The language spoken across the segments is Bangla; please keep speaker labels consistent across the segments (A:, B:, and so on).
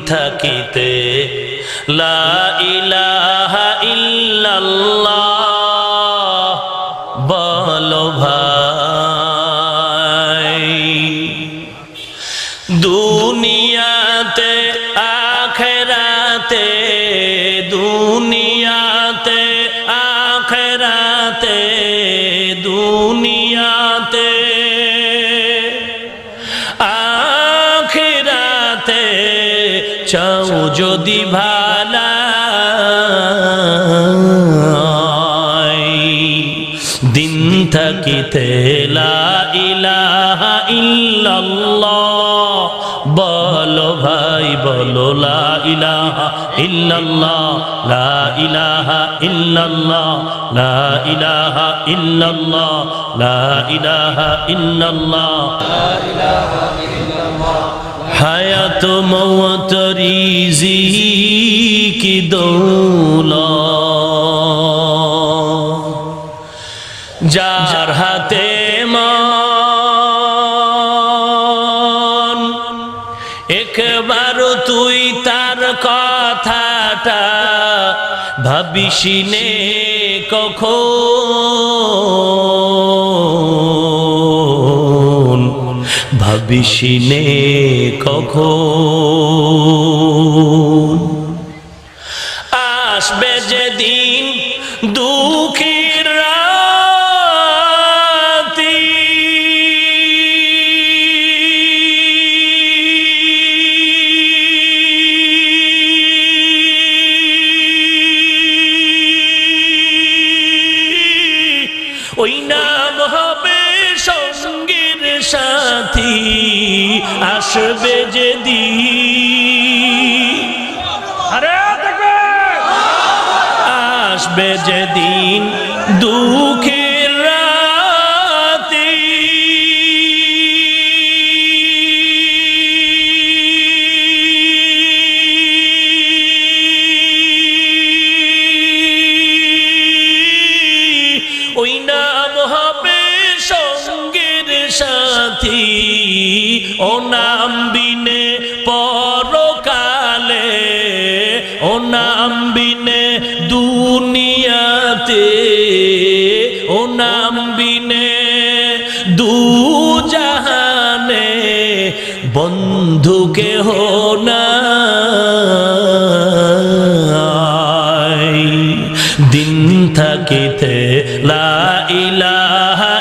A: থাকিতে। লা ইলাহা ইল্লাল্লাহ। চাও যদি ভালা দিন থাকিতে লা ইলাহা ইল্লাল্লাহ। বলো ভাই, বলো লা ইলাহা ইল্লাল্লাহ। লা ইলাহা ইল্লাল্লাহ। লা ইলাহা ইল্লাল্লাহ। লা ইলাহা ইল্লাল্লাহ। হায়াত মৌত রিজি কি দৌলা। যার হাতে মন তুই তার কথাটা ভাবিসিনে কখন? ভাবিসিনে কখন? আসবে যেদিন দুঃখীর রাতি। ওই নাম হবে সাথী আসবে যেদিন
B: আরে
A: আসবে যেদিন দুঃখের দুনিয়াতে ও নাম বিনে দু জাহানে বন্ধুকে হো না দিন থাকিতে লা ইলাহা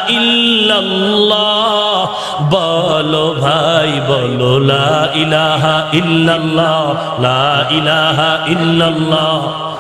A: বলো ভাই, বলো লা ইলাহা ইল্লাল্লাহ। লা ইলাহা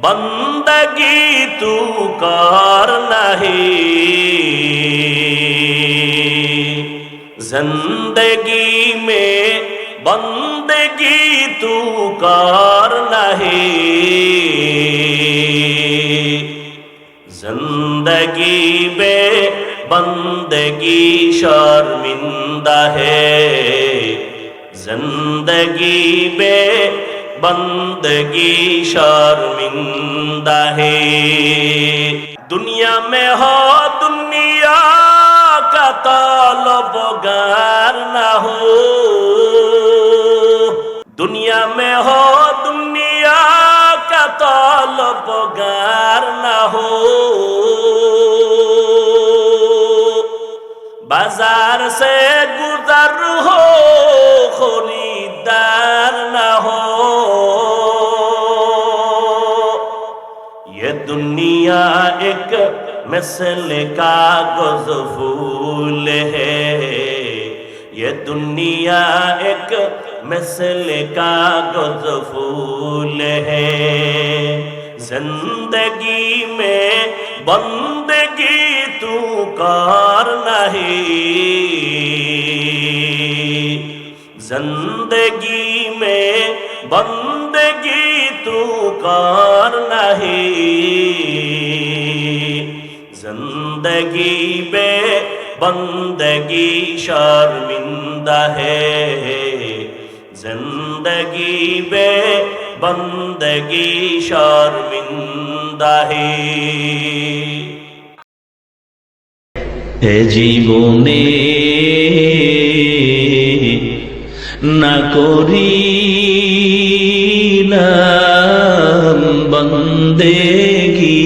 A: بندگی تو کار نہیں زندگی میں بندگی تو کار نہیں زندگی میں بندگی شرمندہ ہے زندگی میں بندگی شرمندہ ہے دنیا میں ہو دنیا کا طالب گار نہ ہو دنیا میں ہو دنیا کا طالب گار نہ ہو بازار سے گزر ہو خریدار ایک مثل کا گز پھول ہے۔ یہ دنیا ایک مثل کا گز پھول ہے۔ زندگی میں بندگی تو کار نہیں۔ زندگی میں بندگی تو کار نہیں۔ بندگی بے بندگی شرمندہ ہے زندگی بے بندگی شرمندہ ہے
C: اے জীবনে না করিলাম বন্দেগী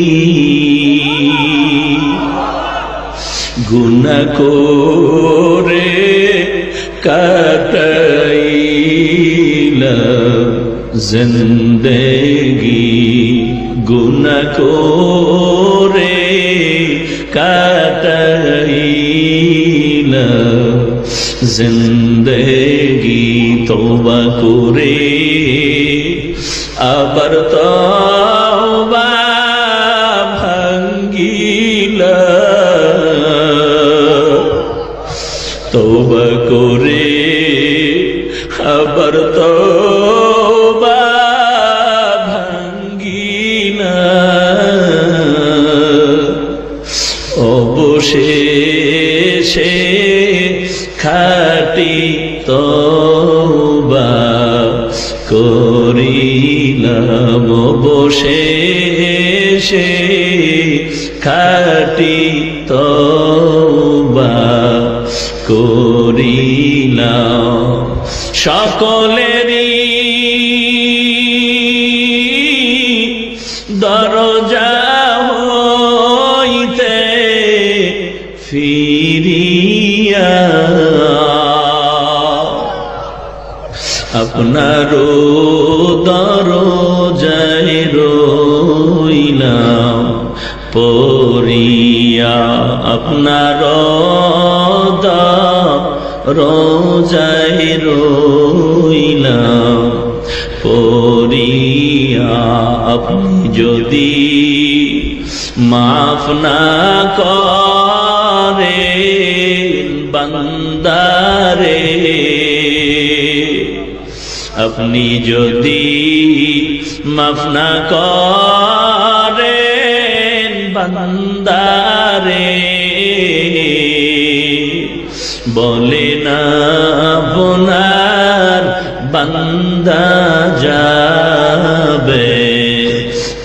C: করে কাটাইলাম জিন্দেগি গুণ করে কাটাইলাম জিন্দেগি তোবা করে আবার তবা করে আবার ভাঙ্গিনা। অবশেষে খাটি তৌবা করিলাম। অবশেষে খাটি তৌবা করিলাম। সকলেরই দরজা হইতে ফিরিয়া। আপনারও দরজায় রইলাম পরিয়া আপনার রোজায় রইলাম। পরিয়া আপনি যদি মাফ না করে বান্দারে, আপনি যদি মাফ না করেন বান্দারে বলে না বোনার বান্দা যাবে।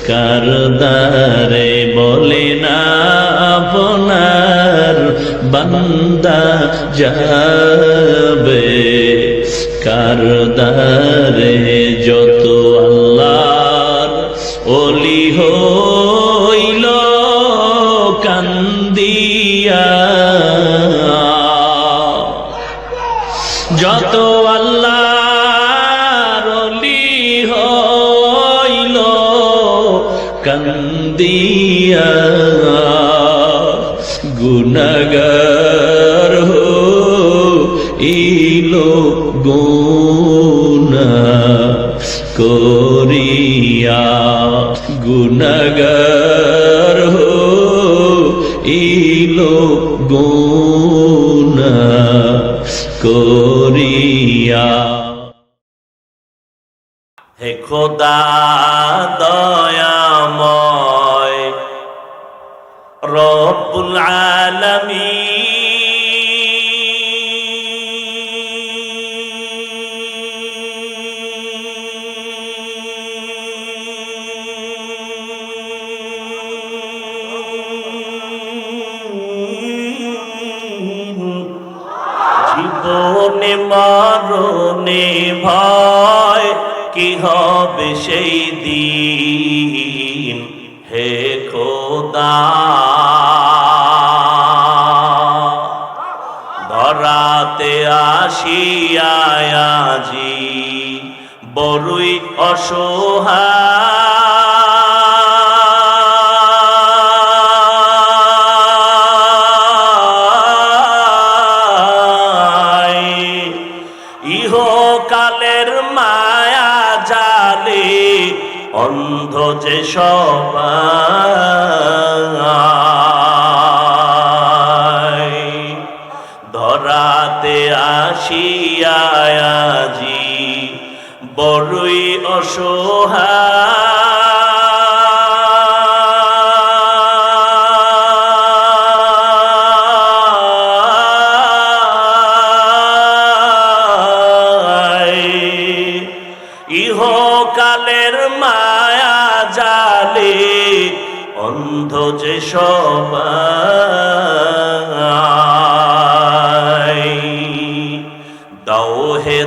C: কারদারে বলে না বোনার বান্দা যাবে। কারদারে গুণা করিয়া গুণাগার হইল গুণা করিয়া।
A: হে খোদা দয়াময় রব্বুল আলামিন জীবনে মরণে ভয় কি হবে সেই দিন? হে খোদা। ধরাতে আসিয়াজি বড়ই অসহায় ধরাতে আসিয়াজি বড়ই অসহায়। ইহকালের মায়া জালে অন্ধ যে সবাই।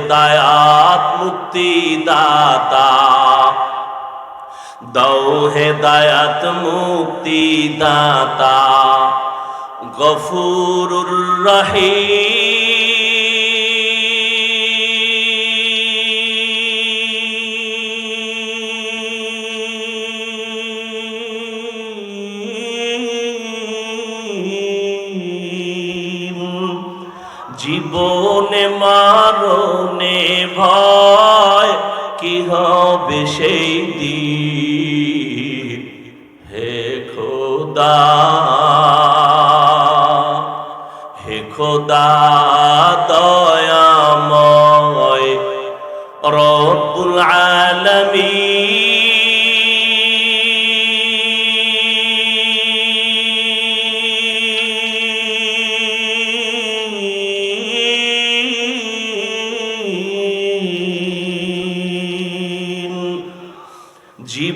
A: ہدایات مکتی داتا۔ دو ہدایت مکتی داتا۔ غفور الرحیم۔ হে খোদা।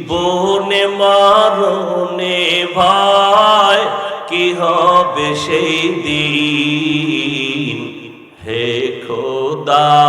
A: জীবনে মারণে ভাই কি হবে সেই দিন? হে খোদা